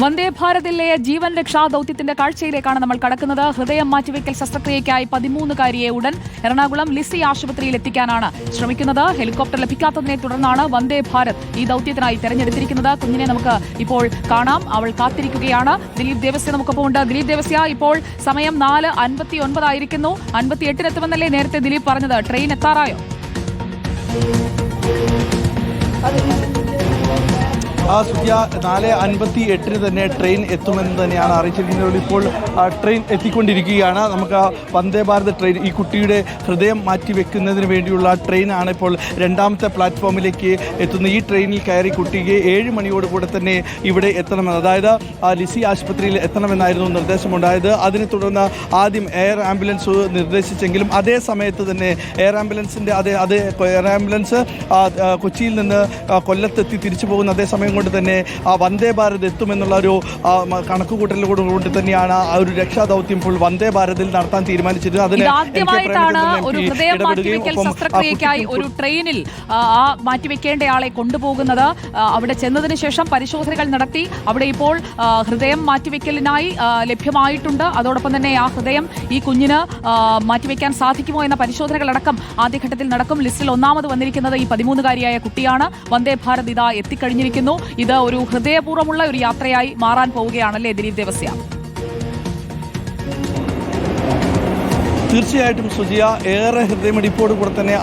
വന്ദേ ഭാരതിലെ ജീവൻ രക്ഷാ ദൌത്യത്തിന്റെ കാഴ്ചയിലേക്കാണ് നമ്മൾ കടക്കുന്നത്. ഹൃദയം മാറ്റിവെക്കൽ ശസ്ത്രക്രിയയ്ക്കായി പതിമൂന്നുകാരിയെ ഉടൻ എറണാകുളം ലിസി ആശുപത്രിയിൽ എത്തിക്കാനാണ് ശ്രമിക്കുന്നത്. ഹെലികോപ്റ്റർ ലഭിക്കാത്തതിനെ തുടർന്നാണ് വന്ദേ ഭാരത് ഈ ദൌത്യത്തിനായി തെരഞ്ഞെടുത്തിരിക്കുന്നത്. കുഞ്ഞിനെ നമുക്ക് ഇപ്പോൾ കാണാം. അവൾ കാത്തിരിക്കുകയാണ്. ദിലീപ് ദേവസ്യ നമുക്കൊപ്പം ഉണ്ട്. ദിലീപ് ദേവസ്യ ഇപ്പോൾ സമയം നാല് അൻപത്തി ഒൻപതായിരിക്കുന്നു അൻപത്തി എട്ടിനെത്തുമെന്നല്ലേ നേരത്തെ ദിലീപ് പറഞ്ഞത്. ട്രെയിൻ എത്താറായോ? ആ സുഖ്യ നാല് അൻപത്തി എട്ടിന് തന്നെ ട്രെയിൻ എത്തുമെന്ന് തന്നെയാണ് അറിയിച്ചിരിക്കുന്നത്. ഇപ്പോൾ ട്രെയിൻ എത്തിക്കൊണ്ടിരിക്കുകയാണ്. നമുക്ക് ആ വന്ദേ ഭാരത് ട്രെയിൻ ഈ കുട്ടിയുടെ ഹൃദയം മാറ്റി വെക്കുന്നതിന് വേണ്ടിയുള്ള ട്രെയിനാണ് ഇപ്പോൾ രണ്ടാമത്തെ പ്ലാറ്റ്ഫോമിലേക്ക് എത്തുന്ന ഈ ട്രെയിനിൽ കയറി കുട്ടിക്ക് ഏഴ് മണിയോടുകൂടെ തന്നെ ഇവിടെ എത്തണമെന്ന് അതായത് ആ, ലിസി ആശുപത്രിയിൽ എത്തണമെന്നായിരുന്നു നിർദ്ദേശമുണ്ടായത്. അതിനെ തുടർന്ന് ആദ്യം എയർ ആംബുലൻസ് നിർദ്ദേശിച്ചെങ്കിലും അതേ സമയത്ത് തന്നെ എയർ ആംബുലൻസിന്റെ അതേ അതേ എയർ ആംബുലൻസ് കൊച്ചിയിൽ നിന്ന് കൊല്ലത്തെത്തി തിരിച്ചു പോകുന്ന അതേ സമയം കൊണ്ട് തന്നെ ആ വന്ദേ ഭാരത് എത്തുമെന്നുള്ള ഒരു കണക്കുകൂട്ടലോട് കൊണ്ട് തന്നെയാണ് ആ ഒരു രക്ഷാദൗത്യം ഇപ്പോൾ വന്ദേ ഭാരതിൽ നടത്താൻ തീരുമാനിച്ചിരുന്നത്. അതിന് ഒരു ഹൃദയം മാറ്റിവെക്കൽ ഒരു ട്രെയിനിൽ ആ, മാറ്റിവെക്കേണ്ട മാറ്റിവെക്കേണ്ടയാളെ കൊണ്ടുപോകുന്നത് അവിടെ ചെന്നതിന് ശേഷം പരിശോധനകൾ നടത്തി അവിടെ ഇപ്പോൾ ഹൃദയം മാറ്റിവെക്കലിനായി ലഭ്യമായിട്ടുണ്ട്. അതോടൊപ്പം തന്നെ ആ ഹൃദയം ഈ കുഞ്ഞിന് മാറ്റിവെക്കാൻ സാധിക്കുമോ എന്ന പരിശോധനകളടക്കം ആദ്യഘട്ടത്തിൽ നടക്കും. ലിസ്റ്റിൽ ഒന്നാമത് വന്നിരിക്കുന്നത് ഈ പതിമൂന്നുകാരിയായ കുട്ടിയാണ്. വന്ദേ ഭാരത് ഇതാ എത്തിക്കഴിഞ്ഞിരിക്കുന്നു. ഇത് ഒരു ഹൃദയപൂർവമുള്ള ഒരു യാത്രയായി മാറാൻ പോവുകയാണല്ലേ ദിലീപ് ദേവസ്യ? തീർച്ചയായിട്ടും സുജിയ ഏറെ ഹൃദയമിടിപ്പോട് കൂടെ തന്നെ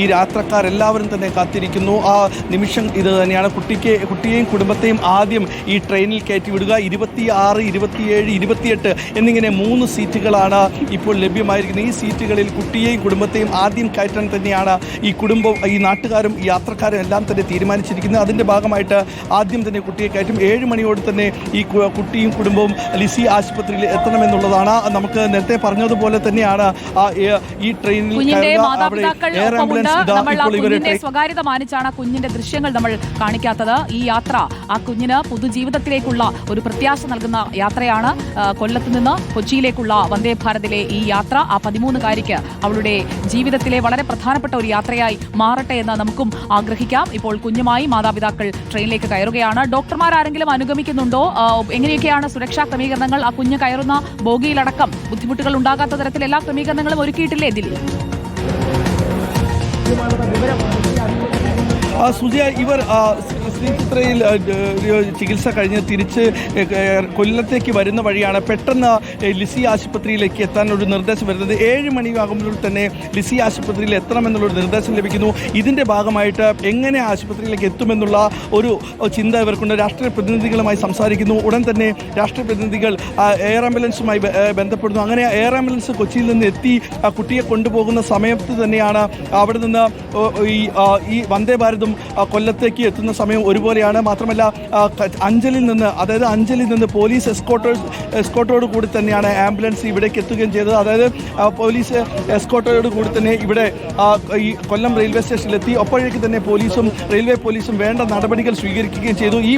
ഈ യാത്രക്കാരെല്ലാവരും തന്നെ കാത്തിരിക്കുന്നു. ആ നിമിഷം ഇത് തന്നെയാണ്. കുട്ടിക്ക് കുട്ടിയെയും കുടുംബത്തെയും ആദ്യം ഈ ട്രെയിനിൽ കയറ്റി വിടുക. ഇരുപത്തി ആറ് ഇരുപത്തിയേഴ് ഇരുപത്തിയെട്ട് എന്നിങ്ങനെ മൂന്ന് സീറ്റുകളാണ് ഇപ്പോൾ ലഭ്യമായിരിക്കുന്നത്. ഈ സീറ്റുകളിൽ കുട്ടിയെയും കുടുംബത്തെയും ആദ്യം കയറ്റാൻ തന്നെയാണ് ഈ കുടുംബം ഈ നാട്ടുകാരും ഈ യാത്രക്കാരും എല്ലാം തന്നെ തീരുമാനിച്ചിരിക്കുന്നത്. അതിന്റെ ഭാഗമായിട്ട് ആദ്യം തന്നെ കുട്ടിയെ കയറ്റും. ഏഴ് മണിയോട് തന്നെ ഈ കുട്ടിയും കുടുംബവും ലിസി ആശുപത്രിയിൽ എത്തണമെന്നുള്ളതാണ്. നമുക്ക് നേരത്തെ പറഞ്ഞതുപോലെ തന്നെയാണ് ആ ഈ ട്രെയിനിൽ കുഞ്ഞിന്റെ കയറുക. മാതാപിതാക്കൾ ഒപ്പമുണ്ട്. നമ്മൾ ആ കുഞ്ഞിന്റെ സ്വകാര്യത മാനിച്ചാണ് ആ കുഞ്ഞിന്റെ ദൃശ്യങ്ങൾ നമ്മൾ കാണിക്കാത്തത്. ഈ യാത്ര ആ കുഞ്ഞിന് പുതുജീവിതത്തിലേക്കുള്ള ഒരു പ്രത്യാശ നൽകുന്ന യാത്രയാണ് കൊല്ലത്ത് നിന്ന് കൊച്ചിയിലേക്കുള്ള വന്ദേ ഭാരതിലെ ഈ യാത്ര. ആ പതിമൂന്നുകാരിക്ക് അവളുടെ ജീവിതത്തിലെ വളരെ പ്രധാനപ്പെട്ട ഒരു യാത്രയായി മാറട്ടെ എന്ന് നമുക്കും ആഗ്രഹിക്കാം. ഇപ്പോൾ കുഞ്ഞുമായി മാതാപിതാക്കൾ ട്രെയിനിലേക്ക് കയറുകയാണ്. ഡോക്ടർമാർ ആരെങ്കിലും അനുഗമിക്കുന്നുണ്ടോ? എങ്ങനെയൊക്കെയാണ് സുരക്ഷാ ക്രമീകരണങ്ങൾ? ആ കുഞ്ഞ് കയറുന്ന ബോഗിയിലടക്കം ബുദ്ധിമുട്ടുകൾ ഉണ്ടാകാത്ത തരത്തിൽ എല്ലാ ക്രമീകരണങ്ങളും ഒരുക്കിയിട്ടില്ലേ ഇതിൽ ആ സുജയ ഇവർ ശ്രീചിത്രയിൽ ചികിത്സ കഴിഞ്ഞ് തിരിച്ച് കൊല്ലത്തേക്ക് വരുന്ന വഴിയാണ് പെട്ടെന്ന് ലിസി ആശുപത്രിയിലേക്ക് എത്താൻ ഒരു നിർദ്ദേശം വരുന്നത്. ഏഴ് മണിയാകുമ്പോൾ തന്നെ ലിസി ആശുപത്രിയിൽ എത്തണമെന്നുള്ളൊരു നിർദ്ദേശം ലഭിക്കുന്നു. ഇതിന്റെ ഭാഗമായിട്ട് എങ്ങനെ ആശുപത്രിയിലേക്ക് എത്തുമെന്നുള്ള ഒരു ചിന്ത ഇവർക്കുണ്ട്. രാഷ്ട്രീയ പ്രതിനിധികളുമായി സംസാരിക്കുന്നു. ഉടൻ തന്നെ രാഷ്ട്രീയ പ്രതിനിധികൾ എയർ ആംബുലൻസുമായി ബന്ധപ്പെടുന്നു. അങ്ങനെ എയർ ആംബുലൻസ് കൊച്ചിയിൽ നിന്ന് എത്തി കുട്ടിയെ കൊണ്ടുപോകുന്ന സമയത്ത് തന്നെയാണ് അവിടെ നിന്ന് ഈ വന്ദേ ഭാരതും ആ, കൊല്ലത്തേക്ക് എത്തുന്ന സമയം ഒരുപോലെയാണ്. മാത്രമല്ല അഞ്ചലിൽ നിന്ന് അതായത് അഞ്ചലിൽ നിന്ന് പോലീസ് എസ്കോട്ടേഴ്സ് എസ്കോട്ടോട് കൂടി തന്നെയാണ് ആംബുലൻസ് ഇവിടേക്ക് എത്തുകയും ചെയ്തത്. അതായത് പോലീസ് എസ്കോട്ടോട് കൂടി തന്നെ ഇവിടെ ഈ കൊല്ലം റെയിൽവേ സ്റ്റേഷനിലെത്തി. അപ്പോഴേക്ക് തന്നെ പോലീസും റെയിൽവേ പോലീസും വേണ്ട നടപടികൾ സ്വീകരിക്കുകയും ചെയ്തു. ഈ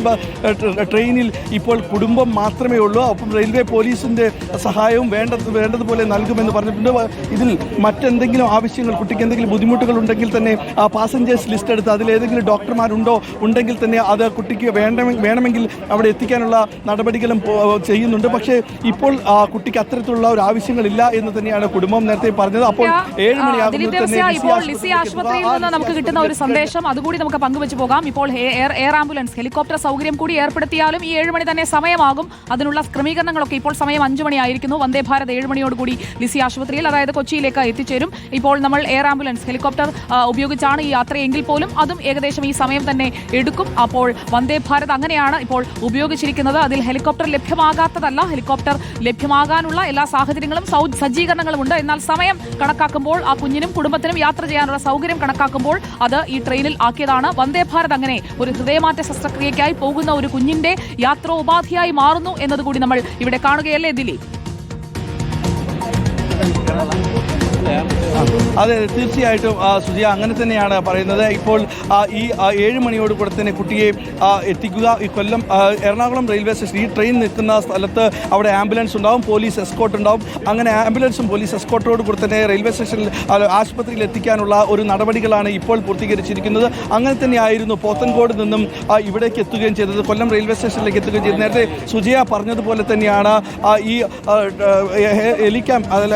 ട്രെയിനിൽ ഇപ്പോൾ കുടുംബം മാത്രമേ ഉള്ളൂ. അപ്പം റെയിൽവേ പോലീസിന്റെ സഹായവും വേണ്ട വേണ്ടതുപോലെ നൽകുമെന്ന് പറഞ്ഞിട്ടുണ്ട്. ഇതിൽ മറ്റെന്തെങ്കിലും ആവശ്യങ്ങൾ കുട്ടിക്ക് എന്തെങ്കിലും ബുദ്ധിമുട്ടുകൾ ഉണ്ടെങ്കിൽ തന്നെ പാസഞ്ചേഴ്സ് ലിസ്റ്റ് എടുത്ത് അതിലേതെങ്കിലും ഡോക്ടർമാരുണ്ടോ? ഉണ്ടെങ്കിൽ തന്നെ അത് കുട്ടിക്ക് വേണ്ട വേണമെങ്കിൽ അവിടെ എത്തിക്കാനുള്ള നടപടികളും ചെയ്യുന്നുണ്ട്. പക്ഷേ ഇപ്പോൾ ആ കുട്ടിക്ക് അത്തരത്തിലുള്ള ഒരു ആവശ്യങ്ങളില്ല എന്ന് തന്നെയാണ് കുടുംബം നേരത്തെ പറഞ്ഞത്. അപ്പോൾ ഏഴ് മണിയാകുമ്പോൾ നമുക്ക് കിട്ടുന്ന ഒരു സന്ദേശം അതുകൂടി നമുക്ക് പങ്കുവെച്ച് പോകാം. ഇപ്പോൾ എയർ എയർ ആംബുലൻസ് ഹെലികോപ്റ്റർ സൗകര്യം കൂടി ഏർപ്പെടുത്തിയാലും ഈ ഏഴ് മണി തന്നെ സമയമാകും. അതിനുള്ള ക്രമീകരണങ്ങളൊക്കെ ഇപ്പോൾ സമയം അഞ്ചു മണിയായിരിക്കുന്നു. വന്ദേ ഭാരത് ഏഴ് മണിയോടുകൂടി ലിസി ആശുപത്രിയിൽ അതായത് കൊച്ചിയിലേക്ക് എത്തിച്ചേരും. ഇപ്പോൾ നമ്മൾ എയർ ആംബുലൻസ് ഹെലികോപ്റ്റർ ഉപയോഗിച്ചാണ് ഈ യാത്രയെങ്കിൽ പോലും അതും ഏകദേശം ഈ സമയം തന്നെ എടുക്കും. അപ്പോൾ വന്ദേ ഭാരത് അങ്ങനെയാണ് ഇപ്പോൾ ഉപയോഗിച്ചിരിക്കുന്നത്. അതിൽ ഹെലികോപ്റ്റർ ലഭ്യമാകാത്തതല്ല. ഹെലികോപ്റ്റർ ലഭ്യമാകാനുള്ള എല്ലാ സാഹചര്യങ്ങളും സജ്ജീകരണങ്ങളും ഉണ്ട് എന്നാൽ സമയം കണക്കാക്കുമ്പോൾ ആ കുഞ്ഞിനും കുടുംബത്തിനും യാത്ര ചെയ്യാനുള്ള സൗകര്യം കണക്കാക്കുമ്പോൾ അത് ഈ ട്രെയിനിൽ ആക്കിയതാണ്. വന്ദേ ഭാരത് അങ്ങനെ ഒരു ഹൃദയമാറ്റ ശസ്ത്രക്രിയയ്ക്കായി പോകുന്ന ഒരു കുഞ്ഞിന്റെ യാത്രോപാധിയായി മാറുന്നു എന്നതുകൂടി നമ്മൾ ഇവിടെ കാണുകയല്ലേ ദിലീപ്? അതെ തീർച്ചയായിട്ടും സുജിയ അങ്ങനെ തന്നെയാണ് പറയുന്നത്. ഇപ്പോൾ ഈ ഏഴ് മണിയോട് കൂടെ തന്നെ കുട്ടിയെ എത്തിക്കുക. ഈ കൊല്ലം എറണാകുളം റെയിൽവേ സ്റ്റേഷൻ ഈ ട്രെയിൻ നിൽക്കുന്ന സ്ഥലത്ത് അവിടെ ആംബുലൻസ് ഉണ്ടാവും പോലീസ് എസ്കോട്ട് ഉണ്ടാവും. അങ്ങനെ ആംബുലൻസും പോലീസ് എസ്കോട്ടോട് കൂടെ തന്നെ റെയിൽവേ സ്റ്റേഷനിൽ ആശുപത്രിയിൽ എത്തിക്കാനുള്ള ഒരു നടപടികളാണ് ഇപ്പോൾ പൂർത്തീകരിച്ചിരിക്കുന്നത്. അങ്ങനെ തന്നെയായിരുന്നു പോത്തൻകോട് നിന്നും ഇവിടേക്ക് എത്തുകയും ചെയ്തത് കൊല്ലം റെയിൽവേ സ്റ്റേഷനിലേക്ക് എത്തുകയും ചെയ്തത്. നേരത്തെ സുജയ പറഞ്ഞതുപോലെ തന്നെയാണ് ഈ ആ, ഹെ- അതല്ല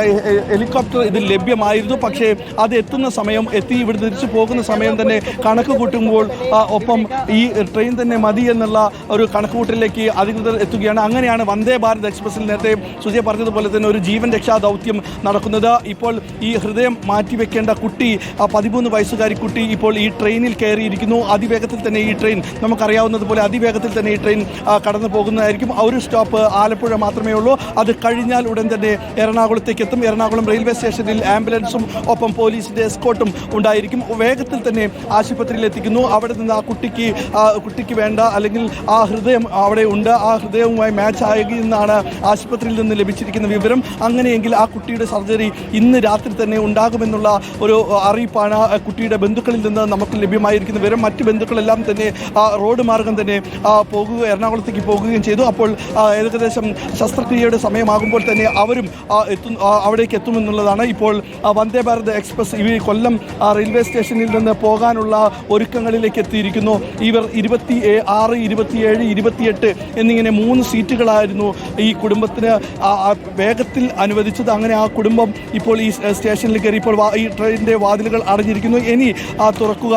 ഹെലികോപ്റ്റർ ഇത് ലഭ്യമായിരുന്നു. പക്ഷേ അത് എത്തുന്ന സമയം എത്തി ഇവിടെ തിരിച്ചു പോകുന്ന സമയം തന്നെ കണക്ക് കൂട്ടുമ്പോൾ ഒപ്പം ഈ ട്രെയിൻ തന്നെ മതി എന്നുള്ള ഒരു കണക്കുകൂട്ടലിലേക്ക് അധികൃതർ എത്തുകയാണ്. അങ്ങനെയാണ് വന്ദേ ഭാരത് എക്സ്പ്രസിൽ നേരത്തെ സുജയ പറഞ്ഞതുപോലെ തന്നെ ഒരു ജീവൻ രക്ഷാ ദൗത്യം നടക്കുന്നത്. ഇപ്പോൾ ഈ ഹൃദയം മാറ്റിവെക്കേണ്ട കുട്ടി ആ പതിമൂന്ന് വയസ്സുകാരി കുട്ടി ഇപ്പോൾ ഈ ട്രെയിനിൽ കയറിയിരിക്കുന്നു. അതിവേഗത്തിൽ തന്നെ ഈ ട്രെയിൻ നമുക്കറിയാവുന്നതുപോലെ അതിവേഗത്തിൽ തന്നെ ഈ ട്രെയിൻ കടന്നു പോകുന്നതായിരിക്കും. ഒരു സ്റ്റോപ്പ് ആലപ്പുഴ മാത്രമേ ഉള്ളൂ. അത് കഴിഞ്ഞാൽ ഉടൻ തന്നെ എറണാകുളത്തേക്ക് എത്തും എറണാകുളം റെയിൽവേ സ്റ്റേഷനിൽ ആംബുലൻസും ഒപ്പം പോലീസിന്റെ എസ്കോട്ടും ഉണ്ടായിരിക്കും. വേഗത്തിൽ തന്നെ ആശുപത്രിയിൽ എത്തിക്കുന്നു. അവിടെ നിന്ന് ആ കുട്ടിക്ക് കുട്ടിക്ക് വേണ്ട അല്ലെങ്കിൽ ആ ഹൃദയം അവിടെ ഉണ്ട്. ആ ഹൃദയവുമായി മാച്ച് ആകുമെന്നാണ് ആശുപത്രിയിൽ നിന്ന് ലഭിച്ചിരിക്കുന്ന വിവരം. അങ്ങനെയെങ്കിൽ ആ കുട്ടിയുടെ സർജറി ഇന്ന് രാത്രി തന്നെ ഉണ്ടാകുമെന്നുള്ള ഒരു അറിയിപ്പാണ് കുട്ടിയുടെ ബന്ധുക്കളിൽ നിന്ന് നമുക്ക് ലഭ്യമായിരിക്കുന്ന വിവരം. മറ്റ് ബന്ധുക്കളെല്ലാം തന്നെ റോഡ് മാർഗം തന്നെ പോകുക എറണാകുളത്തേക്ക് പോകുകയും ചെയ്തു. അപ്പോൾ ഏകദേശം ശസ്ത്രക്രിയയുടെ സമയമാകുമ്പോൾ തന്നെ അവരും എത്തും അവിടേക്ക് എത്തുമെന്നുള്ളതാണ് ഇപ്പോൾ വന്ദേ ഭാരത് എക്സ്പ്രസ് ഈ കൊല്ലം ആ, റെയിൽവേ സ്റ്റേഷനിൽ നിന്ന് പോകാനുള്ള ഒരുക്കങ്ങളിലേക്ക് എത്തിയിരിക്കുന്നു. ഇവർ ഇരുപത്തി ആറ് ഇരുപത്തിയേഴ് ഇരുപത്തിയെട്ട് എന്നിങ്ങനെ മൂന്ന് സീറ്റുകളായിരുന്നു ഈ കുടുംബത്തിന് വേഗത്തിൽ അനുവദിച്ചത്. അങ്ങനെ ആ കുടുംബം ഇപ്പോൾ ഈ സ്റ്റേഷനിൽ കയറി ഇപ്പോൾ ഈ ട്രെയിനിന്റെ വാതിലുകൾ അടഞ്ഞിരിക്കുന്നു. ഇനി ആ തുറക്കുക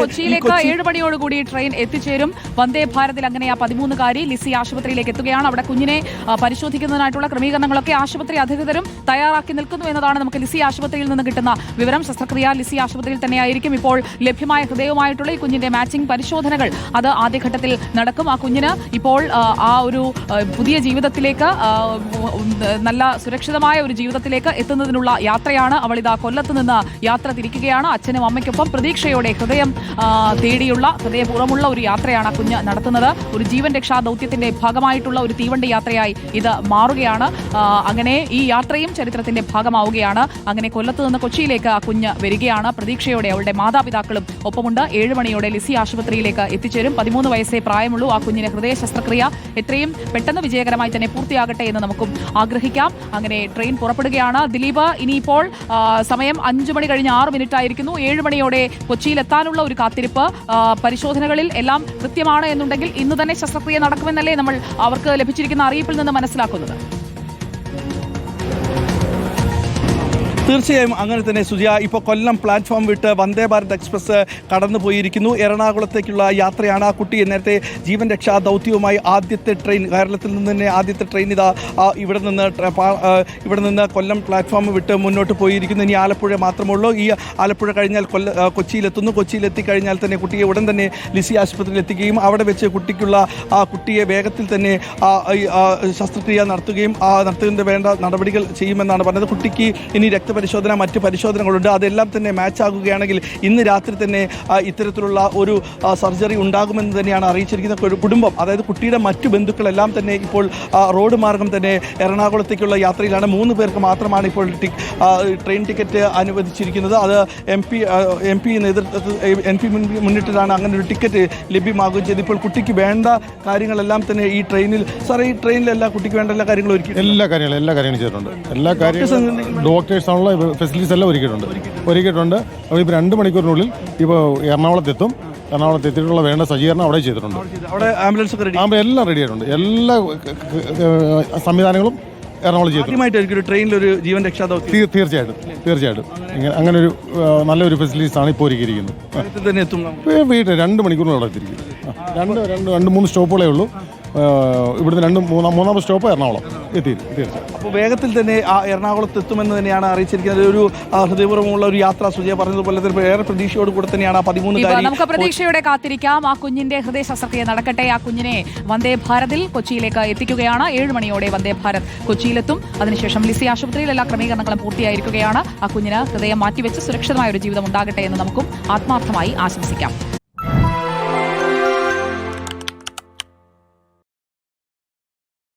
കൊച്ചിയിലേക്ക് കൊച്ചി- ഏഴ് മണിയോടുകൂടി ട്രെയിൻ എത്തിച്ചേരും. വന്ദേ ഭാരതിൽ അങ്ങനെ ആ പതിമൂന്നുകാരി ലിസി ആശുപത്രിയിലേക്ക് എത്തുകയാണ്. അവിടെ കുഞ്ഞിനെ പരിശോധിക്കുന്നതിനായിട്ടുള്ള ക്രമീകരണങ്ങളൊക്കെ ആശുപത്രി അധികൃതരും തയ്യാറാക്കി നിൽക്കുന്നു എന്നതാണ് നമുക്ക് ലിസി ആശുപത്രിയിൽ നിന്ന് കിട്ടുന്ന വിവരം. ശസ്ത്രക്രിയ ലിസി ആശുപത്രിയിൽ തന്നെയായിരിക്കും ഇപ്പോൾ ലഭ്യമായ ഹൃദയവുമായിട്ടുള്ള ഈ കുഞ്ഞിന്റെ മാച്ചിങ് പരിശോധനകൾ. അത് ആദ്യഘട്ടത്തിൽ നടക്കും. ആ കുഞ്ഞിന് ഇപ്പോൾ ആ, ഒരു പുതിയ ജീവിതത്തിലേക്ക് നല്ല സുരക്ഷിതമായ ഒരു ജീവിതത്തിലേക്ക് എത്തുന്നതിനുള്ള യാത്രയാണ് അവൾ ഇതാ കൊല്ലത്ത് നിന്ന് യാത്ര തിരിക്കുകയാണ്. അച്ഛനും അമ്മയ്ക്കൊപ്പം പ്രതീക്ഷയോടെ ഹൃദയം തേടിയുള്ള ഹൃദയപൂർവമുള്ള ഒരു യാത്രയാണ് കുഞ്ഞ് നടത്തുന്നത്. ഒരു ജീവൻ രക്ഷാ ദൗത്യത്തിന്റെ ഭാഗമായിട്ടുള്ള ഒരു തീവണ്ടി യാത്രയായി ഇത് മാറുകയാണ്. ആ, അങ്ങനെ ഈ യാത്രയും ചരിത്രത്തിന്റെ ഭാഗമാവുകയാണ്. അങ്ങനെ കൊല്ലത്ത് നിന്ന് കൊച്ചിയിലേക്ക് ആ കുഞ്ഞ് വരികയാണ്. പ്രതീക്ഷയോടെ അവളുടെ മാതാപിതാക്കളും ഒപ്പമുണ്ട്. ഏഴ് മണിയോടെ ലിസി ആശുപത്രിയിലേക്ക് എത്തിച്ചേരും. പതിമൂന്ന് വയസ്സേ പ്രായമുള്ളൂ. ആ കുഞ്ഞിന് ഹൃദയ ശസ്ത്രക്രിയ എത്രയും പെട്ടെന്ന് വിജയകരമായി തന്നെ പൂർത്തിയാകട്ടെ എന്ന് നമുക്കും ആഗ്രഹിക്കാം. അങ്ങനെ ട്രെയിൻ പുറപ്പെടുകയാണ്. ദിലീപ് ഇനിയിപ്പോൾ സമയം അഞ്ചു മണി കഴിഞ്ഞ് ആറ് മിനിറ്റ് ആയിരിക്കുന്നു ഏഴ് മണിയോടെ കൊച്ചിയിൽ എത്താനുള്ള ഒരു കാത്തിരിപ്പ്. പരിശോധനകളിൽ എല്ലാം കൃത്യമാണ് എന്നുണ്ടെങ്കിൽ ഇന്ന് തന്നെ ശസ്ത്രക്രിയ നടക്കുമെന്നല്ലേ നമ്മൾ അവർക്ക് ലഭിച്ചിരിക്കുന്ന അറിയിപ്പിൽ നിന്ന് മനസ്സിലാക്കുന്നത്. തീർച്ചയായും അങ്ങനെ തന്നെ സുജിയ ഇപ്പോൾ കൊല്ലം പ്ലാറ്റ്ഫോം വിട്ട് വന്ദേ ഭാരത് എക്സ്പ്രസ് കടന്നു പോയിരിക്കുന്നു എറണാകുളത്തേക്കുള്ള യാത്രയാണ് ആ കുട്ടി. നേരത്തെ ജീവൻ രക്ഷാ ദൗത്യവുമായി ആദ്യത്തെ ട്രെയിൻ കേരളത്തിൽ നിന്ന് തന്നെ ആദ്യത്തെ ട്രെയിൻ ഇതാ ഇവിടെ നിന്ന് ഇവിടെ നിന്ന് കൊല്ലം പ്ലാറ്റ്ഫോം വിട്ട് മുന്നോട്ട് പോയിരിക്കുന്നു. ഇനി ആലപ്പുഴ മാത്രമുള്ളൂ ഈ ആലപ്പുഴ കഴിഞ്ഞാൽ കൊല്ല കൊച്ചിയിലെത്തുന്നു. കൊച്ചിയിലെത്തി കഴിഞ്ഞാൽ തന്നെ കുട്ടിയെ ഉടൻ തന്നെ ലിസി ആശുപത്രിയിൽ എത്തിക്കുകയും അവിടെ വെച്ച് കുട്ടിക്കുള്ള ആ കുട്ടിയെ വേഗത്തിൽ തന്നെ ശസ്ത്രക്രിയ നടത്തുകയും ആ നടത്തുന്നതിന് വേണ്ട നടപടികൾ ചെയ്യുമെന്നാണ് പറഞ്ഞത്. കുട്ടിക്ക് ഇനി രക്തപരിശോധന മറ്റ് പരിശോധനകളുണ്ട്. അതെല്ലാം തന്നെ മാച്ച് ആകുകയാണെങ്കിൽ ഇന്ന് രാത്രി തന്നെ ഇത്തരത്തിലുള്ള ഒരു സർജറി ഉണ്ടാകുമെന്ന് തന്നെയാണ് അറിയിച്ചിരിക്കുന്ന ഒരു കുടുംബം. അതായത് കുട്ടിയുടെ മറ്റു ബന്ധുക്കളെല്ലാം തന്നെ ഇപ്പോൾ റോഡ് മാർഗം തന്നെ എറണാകുളത്തേക്കുള്ള യാത്രയിലാണ്. മൂന്ന് പേർക്ക് മാത്രമാണ് ഇപ്പോൾ ട്രെയിൻ ടിക്കറ്റ് അനുവദിച്ചിരിക്കുന്നത്. അത് എം പി എം പി നേതൃത്വത്തിൽ എം പി മുന്നിട്ടിലാണ് അങ്ങനെ ഒരു ടിക്കറ്റ് ലഭ്യമാകുകയും ചെയ്ത് ഇപ്പോൾ കുട്ടിക്ക് വേണ്ട കാര്യങ്ങളെല്ലാം തന്നെ ഈ ട്രെയിനിൽ സാറേ ഈ ട്രെയിനിലെല്ലാം കുട്ടിക്ക് വേണ്ട എല്ലാ കാര്യങ്ങളും ഒരുക്കി എല്ലാ കാര്യങ്ങളും എല്ലാ കാര്യങ്ങളും ചെയ്തിട്ടുണ്ട്. എല്ലാ കാര്യങ്ങളും ഡോക്ടേഴ്സ് ആണല്ലോ ഫെസിലിറ്റീസ് എല്ലാം ഒരുക്കിയിട്ടുണ്ട്. ഒരുക്കിയിട്ടുണ്ട്. അപ്പോൾ ഇപ്പോൾ രണ്ട് മണിക്കൂറിനുള്ളിൽ ഇപ്പോൾ എറണാകുളത്തെത്തും എറണാകുളത്ത് എത്തിയിട്ടുള്ള വേണ്ട സജ്ജീകരണം അവിടെ ചെയ്തിട്ടുണ്ട്. അവിടെ ആംബുലൻസ് ആംബുലൻസ് എല്ലാം റെഡി ആയിട്ടുണ്ട്. എല്ലാ സംവിധാനങ്ങളും എറണാകുളം ചെയ്തിട്ടുണ്ട്. ട്രെയിനിൽ ഒരു ജീവൻ രക്ഷാ തീർച്ചയായിട്ടും തീർച്ചയായിട്ടും. ഇങ്ങനെ അങ്ങനെ ഒരു നല്ലൊരു ഫെസിലിറ്റീസ് ആണ് ഇപ്പോൾ ഒരുക്കിയിരിക്കുന്നത്. വീട്ടിൽ രണ്ട് മണിക്കൂറിനുള്ളിൽ എത്തിയിരിക്കും. രണ്ട് രണ്ട് രണ്ട് മൂന്ന് സ്റ്റോപ്പുകളേ ഉള്ളൂ. ഇവിടുന്ന് രണ്ട് മൂന്നാം മൂന്നാമത്തെ സ്റ്റോപ്പ് എറണാകുളം. എത്തി തീർച്ചയായും അപ്പോൾ വേഗത്തിൽ തന്നെ ആ എറണാകുളത്ത് എത്തുമെന്ന് തന്നെയാണ് അറിയിച്ചിരിക്കുന്നത്. ഒരു ഹൃദയപൂർവമുള്ള ഒരു യാത്ര സുജയ പറഞ്ഞതുപോലെ തന്നെ ഏറെ പ്രതീക്ഷയോട് കൂടെ തന്നെയാണ് ആ പതിമൂന്ന് നമുക്ക് പ്രതീക്ഷയോടെ കാത്തിരിക്കാം. ആ കുഞ്ഞിന്റെ ഹൃദയ ശസ്ത്രക്രിയ നടക്കട്ടെ. ആ കുഞ്ഞിനെ വന്ദേ ഭാരതിൽ കൊച്ചിയിലേക്ക് എത്തിക്കുകയാണ്. ഏഴ് മണിയോടെ വന്ദേ ഭാരത് കൊച്ചിയിലെത്തും. അതിനുശേഷം ലിസി ആശുപത്രിയിൽ എല്ലാ ക്രമീകരണങ്ങളും പൂർത്തിയായിരിക്കുകയാണ്. ആ കുഞ്ഞിന് ഹൃദയം മാറ്റിവെച്ച് സുരക്ഷിതമായ ഒരു ജീവിതം ഉണ്ടാകട്ടെ എന്ന് നമുക്കും ആത്മാർത്ഥമായി ആശംസിക്കാം.